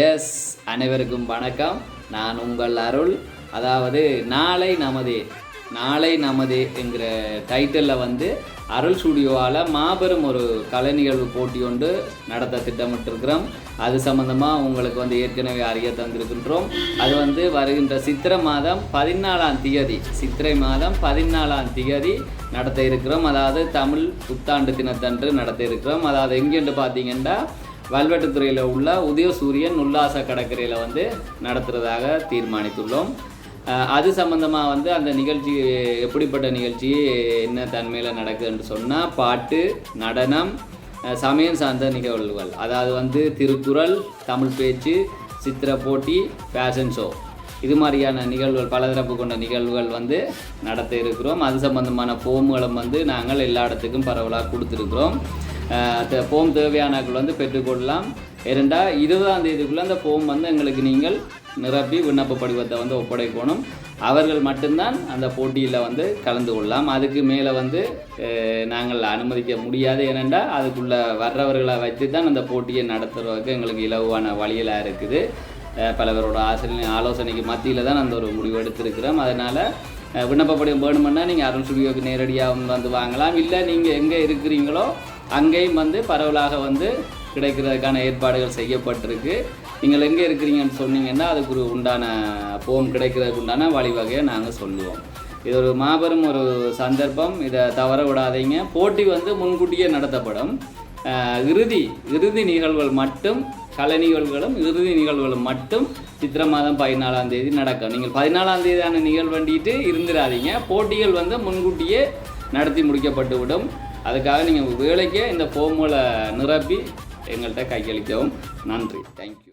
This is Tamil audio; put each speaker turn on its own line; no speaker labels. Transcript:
எஸ் அனைவருக்கும் வணக்கம். நான் உங்கள் அருள். அதாவது நாளை நமதே நாளை நமதே என்கிற டைட்டிலில் வந்து அருள் ஸ்டுடியோவால் மாபெரும் ஒரு கலை நிகழ்வு போட்டி ஒன்று நடத்த திட்டமிட்டிருக்கிறோம். அது சம்மந்தமாக உங்களுக்கு வந்து ஏற்கனவே அறிய தந்திருக்கின்றோம். அது வந்து வருகின்ற சித்திரை மாதம் பதினாலாம் திகதி சித்திரை மாதம் பதினாலாம் திகதி நடத்த இருக்கிறோம். அதாவது தமிழ் புத்தாண்டு தினத்தன்று நடத்த இருக்கிறோம். அதாவது எங்கேன்னு பார்த்தீங்கன்னா வல்வெட்டுத்துறையில் உள்ள உதயசூரியன் உல்லாச கடற்கரையில் வந்து நடத்துகிறதாக தீர்மானித்துள்ளோம். அது சம்மந்தமாக வந்து அந்த நிகழ்ச்சி எப்படிப்பட்ட நிகழ்ச்சி என்ன தன்மையில் நடக்குதுன்னு சொன்னால் பாட்டு நடனம் சமயம் சார்ந்த நிகழ்வுகள். அதாவது வந்து திருக்குறள் தமிழ் பேச்சு சித்திர போட்டி ஃபேஷன் ஷோ இது மாதிரியான நிகழ்வுகள் பலதரப்பு கொண்ட நிகழ்வுகள் வந்து நடத்த இருக்கிறோம். அது சம்பந்தமான ஃபோம்களும் வந்து நாங்கள் எல்லா இடத்துக்கும் பரவலாக கொடுத்துருக்குறோம். ஃபோம் தேவையானாக்கள் வந்து பெற்றுக்கொள்ளலாம் இரண்டா இருபதாம் தேதிக்குள்ளே அந்த ஃபோம் வந்து எங்களுக்கு நீங்கள் நிரப்பி விண்ணப்ப படிவத்தை வந்து ஒப்படைக்கணும். அவர்கள் மட்டும்தான் அந்த போட்டியில் வந்து கலந்து கொள்ளலாம். அதுக்கு மேலே வந்து நாங்கள் அனுமதிக்க முடியாது. ஏனென்றால் அதுக்குள்ளே வர்றவர்களை வச்சு தான் அந்த போட்டியை நடத்துறதுக்கு எங்களுக்கு இலவான வழியெல்லாம் இருக்குது. பலவரோட ஆசிரியர் ஆலோசனைக்கு மத்தியில் தான் அந்த ஒரு முடிவு எடுத்திருக்கிறோம். அதனால் விண்ணப்ப படிவம் வேணுமென்னா நீங்கள் அருண் ஸ்டுடியோக்கு நேரடியாக வந்து வாங்கலாம். இல்லை நீங்கள் எங்கே இருக்கிறீங்களோ அங்கேயும் வந்து பரவலாக வந்து கிடைக்கிறதுக்கான ஏற்பாடுகள் செய்யப்பட்டிருக்கு. நீங்கள் எங்கே இருக்கிறீங்கன்னு சொன்னீங்கன்னா அதுக்கு உண்டான போம் கிடைக்கிறதுக்கு உண்டான வழிவகையை நாங்கள் சொல்லுவோம். இது ஒரு மாபெரும் ஒரு சந்தர்ப்பம். இதை தவற விடாதீங்க. போட்டி வந்து முன்கூட்டியே நடத்தப்படும். இறுதி இறுதி நிகழ்வுகள் மட்டும் கலை நிகழ்வுகளும் இறுதி நிகழ்வுகளும் மட்டும் சித்திரை மாதம் பதினாலாம் தேதி நடக்கும். நீங்கள் பதினாலாம் தேதியான நிகழ்வண்டிட்டு இருந்துடாதீங்க. போட்டிகள் வந்து முன்கூட்டியே நடத்தி முடிக்கப்பட்டு விடும் அதுக்காக நீங்கள் வேலைக்கே இந்த ஃபோமுகளை நிரப்பி எங்கள்கிட்ட கையளிக்கவும். நன்றி. தேங்க்யூ